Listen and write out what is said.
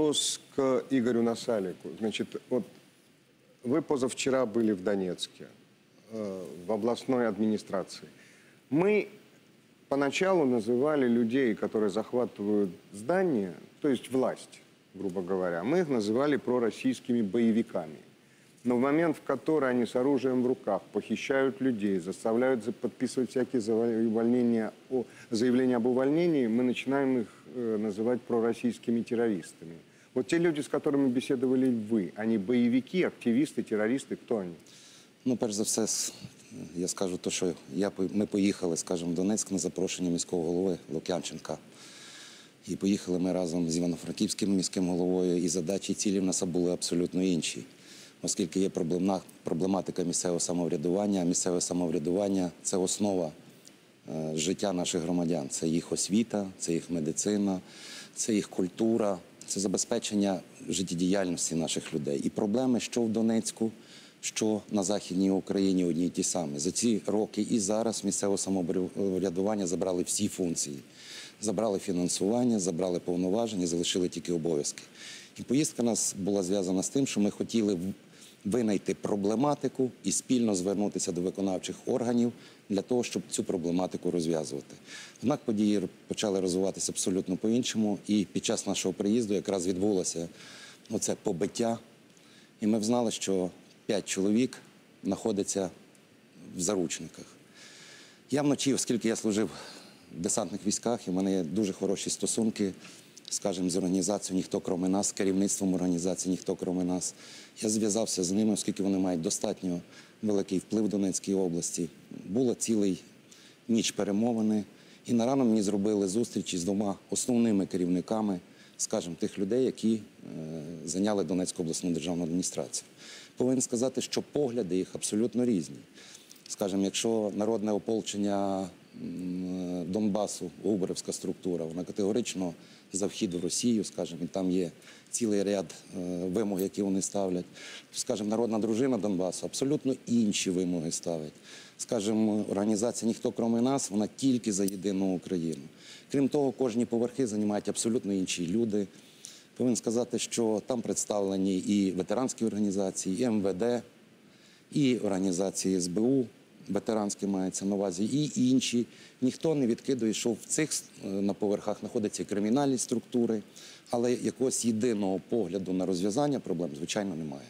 Вопрос к Игорю Насалику. Значит, вот вы позавчера были в Донецке, э, в областной администрации. Мы поначалу называли людей, которые захватывают здания, то есть власть, грубо говоря, мы их называли пророссийскими боевиками. Но в момент, в который они с оружием в руках похищают людей, заставляют за- подписывать всякие увольнения заявления об увольнении, мы начинаем их э, называть пророссийскими террористами. Вот те люди, с которыми беседовали вы, они боевики, активисты, террористы, кто они? Ну, перш за все, с- я скажу те, що я, по- ми поїхали, скажімо, в Донецьк на запрошення міського голови Лук'янченка. І поїхали ми разом з Івано-Франківським міським головою, і задачі і цілі в нас були абсолютно інші. Оскільки є проблемна, проблематика місцевого самоврядування, а місцеве самоврядування це основа е, життя наших громадян. Це їх освіта, це їх медицина, це їх культура, це забезпечення життєдіяльності наших людей. І проблеми, що в Донецьку, що на Західній Україні, одні й ті самі. За ці роки і зараз місцеве самоврядування забрали всі функції. Забрали фінансування, забрали повноваження, залишили тільки обов'язки. І поїздка нас була зв'язана з тим, що ми хотіли винайти проблематику і спільно звернутися до виконавчих органів для того, щоб цю проблематику розв'язувати. Однак події почали розвиватися абсолютно по-іншому, і під час нашого приїзду якраз відбулося оце побиття. І ми взнали, що п'ять чоловік знаходиться в заручниках. Я вночі, оскільки я служив в десантних військах, і в мене є дуже хороші стосунки, скажімо, з організацією ніхто кроме нас, з керівництвом організації ніхто кроме нас. Я зв'язався з ними, оскільки вони мають достатньо великий вплив в Донецькій області. Було цілий ніч перемовини. І на рано мені зробили зустрічі з двома основними керівниками, скажімо, тих людей, які е, зайняли Донецьку обласну державну адміністрацію. Повинен сказати, що погляди їх абсолютно різні. Скажімо, якщо народне ополчення Донбасу, Губерівська структура, вона категорично за вхід в Росію, скажімо, і там є цілий ряд е, вимог, які вони ставлять. Скажімо, народна дружина Донбасу абсолютно інші вимоги ставить. Скажімо, організація ніхто кроме нас, вона тільки за єдину Україну. Крім того, кожні поверхи займають абсолютно інші люди. Повинен сказати, що там представлені і ветеранські організації, і МВД, і організації СБУ, ветеранські мається на увазі, і інші. Ніхто не відкидує, що в цих е, на поверхах знаходяться кримінальні структури, але якогось єдиного погляду на розв'язання проблем, звичайно, немає.